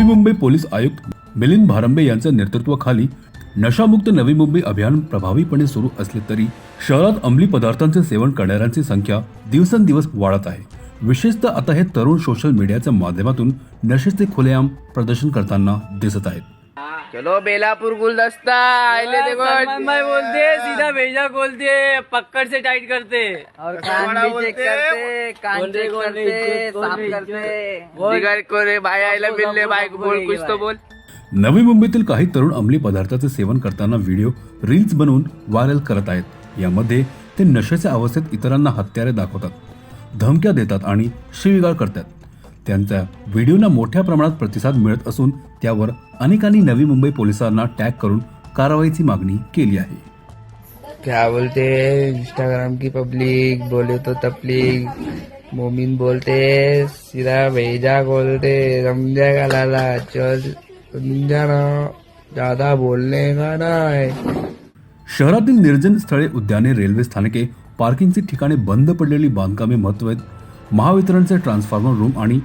Navi Mumbai police आयुक्त मिलिंद भारंबे यांच्या नेतृत्वाखाली नशामुक्त नवी मुंबई अभियान प्रभावीपणे सुरू असले तरी शहरात अंमली पदार्थांचे सेवन करणाऱ्यांची संख्या दिवसेंदिवस वाढत आहे. विशेषतः आता हे तरुण सोशल मीडियाच्या माध्यमातून नशेचे खुलेआम प्रदर्शन करताना दिसत आहेत. चलो बेलापुर गुलदस्ता आइले देखो भाई बोलते सीधा भेजा खोलते पकड़ से टाइट करते. और कान भी चेक करते कान चेक करते साफ करते. दिगारी को रे भाई आइले मिलले भाई बोल कुछ तो बोल। नवी मुंबईतील काही तरुण अंमली पदार्थाचे सेवन करताना व्हिडिओ रील्स बनवून व्हायरल करत आहेत. यामध्ये ते नशेच्या अवस्थेत इतरांना हत्यारे दाखवतात धमक्या देतात आणि शिवीगाळ करतात. त्यांच्या व्हिडिओना मोठ्या प्रमाणात प्रतिसाद मिळत असून त्यावर अनेकांनी नवी मुंबई पोलिसांना टॅग करून कारवाईची मागणी केली आहे. क्या बोलते इंस्टाग्राम की पब्लिक बोले तो तबलीग मोमिन बोलते सीधा भेजा बोलते समझेगा लाला चल समझा ना ज्यादा बोलने का नहीं शहरातील निर्जन स्थळे उद्याने रेल्वे स्थानके पार्किंगची ठिकाणे बंद पडलेली बांधकामे महत्त्व आहेत. महावितरणचे ट्रान्सफॉर्मर रूम आणि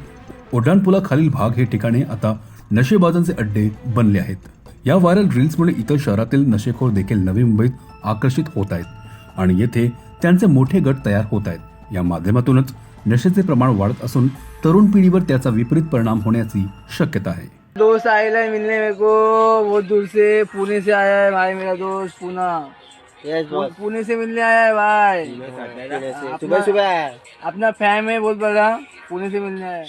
उड्डाणपुलाखालील भाग हे ठिकाणे आता नशेबाजांचे अड्डे बनले आहेत. या व्हायरल रील्समुळे इतर शहरातील नशेखोर देखील नवी मुंबईत आकर्षित होत आहेत आणि येथे त्यांचे मोठे गट तयार होत आहेत. या माध्यमातूनच नशेचे प्रमाण वाढत असून तरुण पिढीवर त्याचा विपरीत परिणाम होण्याची शक्यता आहे. दोस्त आएला मिलने मेरे को बहुत दूर से पुणे से आया है भाई मेरा दोस्त पुणे से मिलने आया है भाई? सुबह सुबह. अपना फैम है बहुत बड़ा पुणे से मिलने आया है.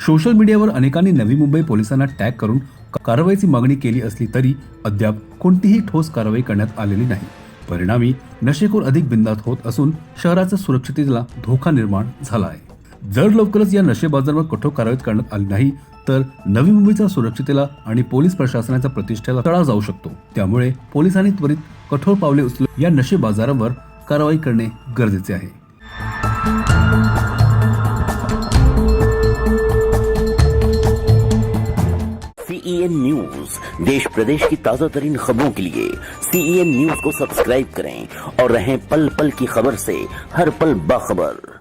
सोशल मीडियावर अनेकांनी नवी मुंबई पोलिसांना टॅग करून कारवाईची मागणी केली असली तरी अद्याप कोणतीही ठोस कारवाई करण्यात आलेली नाही. परिणामी नशेखोर अधिक बिंदात होत असून शहराच्या सुरक्षिततेला धोका निर्माण झाला आहे. जर लवकरच या नशेबाजांवर कठोर कारवाई करण्यात आली नाही तर नवी मुंबईच्या सुरक्षितेला आणि पोलीस प्रशासनाच्या प्रतिष्ठेला तडा जाऊ शकतो. त्यामुळे पोलिसांनी त्वरित कठोर पावले उचलून या नशेबाजारांवर कारवाई करणे गरजेचे आहे. सीईएन न्यूज देश प्रदेश की ताजा तरीन खबरों के लिए सीईएन न्यूज को सब्सक्राइब करें और रहें पल पल की खबर से हर पल बाखबर।